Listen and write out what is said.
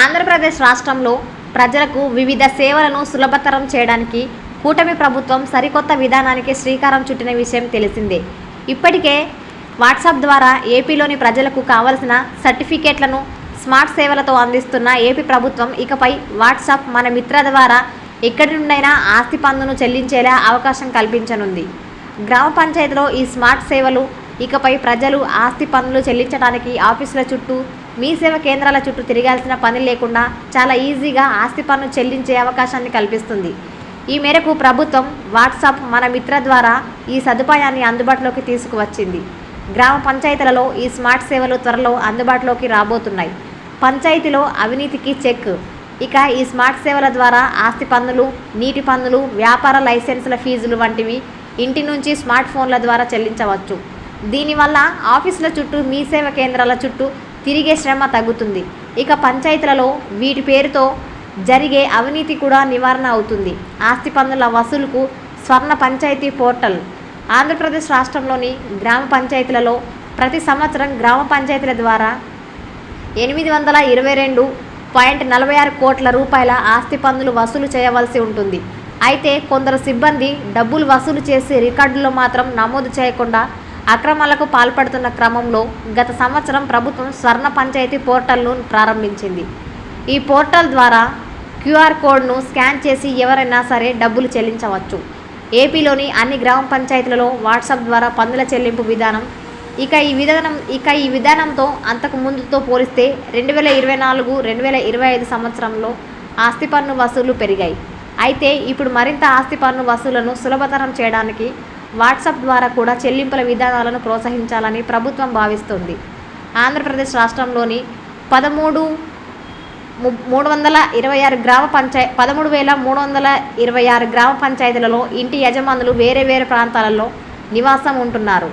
ఆంధ్రప్రదేశ్ రాష్ట్రంలో ప్రజలకు వివిధ సేవలను సులభతరం చేయడానికి కూటమి ప్రభుత్వం సరికొత్త విధానానికి శ్రీకారం చుట్టిన విషయం తెలిసిందే. ఇప్పటికే వాట్సాప్ ద్వారా ఏపీలోని ప్రజలకు కావలసిన సర్టిఫికేట్లను స్మార్ట్ సేవలతో అందిస్తున్న ఏపీ ప్రభుత్వం ఇకపై వాట్సాప్ మన మిత్ర ద్వారా ఎక్కడి నుండైనా ఆస్తి పన్నును చెల్లించేలా అవకాశం కల్పించనుంది. గ్రామ పంచాయతీలో ఈ స్మార్ట్ సేవలు ఇకపై ప్రజలు ఆస్తి పన్నులు చెల్లించడానికి ఆఫీసుల చుట్టూ మీ సేవ కేంద్రాల చుట్టూ తిరగాల్సిన పని లేకుండా చాలా ఈజీగా ఆస్తి పన్ను చెల్లించే అవకాశాన్ని కల్పిస్తుంది. ఈ మేరకు ప్రభుత్వం వాట్సాప్ మన మిత్ర ద్వారా ఈ సదుపాయాన్ని అందుబాటులోకి తీసుకువచ్చింది. గ్రామ పంచాయతీలలో ఈ స్మార్ట్ సేవలు త్వరలో అందుబాటులోకి రాబోతున్నాయి. పంచాయతీలో అవినీతికి చెక్. ఇక ఈ స్మార్ట్ సేవల ద్వారా ఆస్తి పన్నులు నీటి పన్నులు వ్యాపార లైసెన్సుల ఫీజులు వంటివి ఇంటి నుంచి స్మార్ట్ ఫోన్ల ద్వారా చెల్లించవచ్చు. దీనివల్ల ఆఫీసుల చుట్టూ మీ సేవ కేంద్రాల చుట్టూ తిరిగే శ్రమ తగ్గుతుంది. ఇక పంచాయతీలలో వీటి పేరుతో జరిగే అవినీతి కూడా నివారణ అవుతుంది. ఆస్తి పన్నుల వసూలుకు స్వర్ణ పంచాయతీ పోర్టల్. ఆంధ్రప్రదేశ్ రాష్ట్రంలోని గ్రామ పంచాయతీలలో ప్రతి సంవత్సరం గ్రామ పంచాయతీల ద్వారా ఎనిమిది వందల ఇరవై రెండు పాయింట్ నలభై ఆరు కోట్ల రూపాయల ఆస్తి పన్నులు వసూలు చేయవలసి ఉంటుంది. అయితే కొందరు సిబ్బంది డబ్బులు వసూలు చేసి రికార్డులో మాత్రం నమోదు చేయకుండా అక్రమాలకు పాల్పడుతున్న క్రమంలో గత సంవత్సరం ప్రభుత్వం స్వర్ణ పంచాయతీ పోర్టల్ను ప్రారంభించింది. ఈ పోర్టల్ ద్వారా క్యూఆర్ కోడ్ను స్కాన్ చేసి ఎవరైనా సరే డబ్బులు చెల్లించవచ్చు. ఏపీలోని అన్ని గ్రామ పంచాయతీలలో వాట్సాప్ ద్వారా పన్నుల చెల్లింపు విధానం ఇక ఈ విధానం ఇక ఈ విధానంతో అంతకు ముందుతో పోలిస్తే రెండు వేల ఇరవై నాలుగు రెండు వేల ఇరవై ఐదు సంవత్సరంలో ఆస్తి పన్ను వసూళ్ళు పెరిగాయి. అయితే ఇప్పుడు మరింత ఆస్తి పన్ను వసూలను సులభతరం చేయడానికి వాట్సాప్ ద్వారా కూడా చెల్లింపుల విధానాలను ప్రోత్సహించాలని ప్రభుత్వం భావిస్తుంది. ఆంధ్రప్రదేశ్ రాష్ట్రంలోని పదమూడు ము- మూడు వందల ఇరవై ఆరు గ్రామ పంచాయ పదమూడు వేల మూడు వందల ఇరవై ఆరు గ్రామ పంచాయతీలలో ఇంటి యజమానులు వేరే వేరే ప్రాంతాలలో నివాసం ఉంటున్నారు.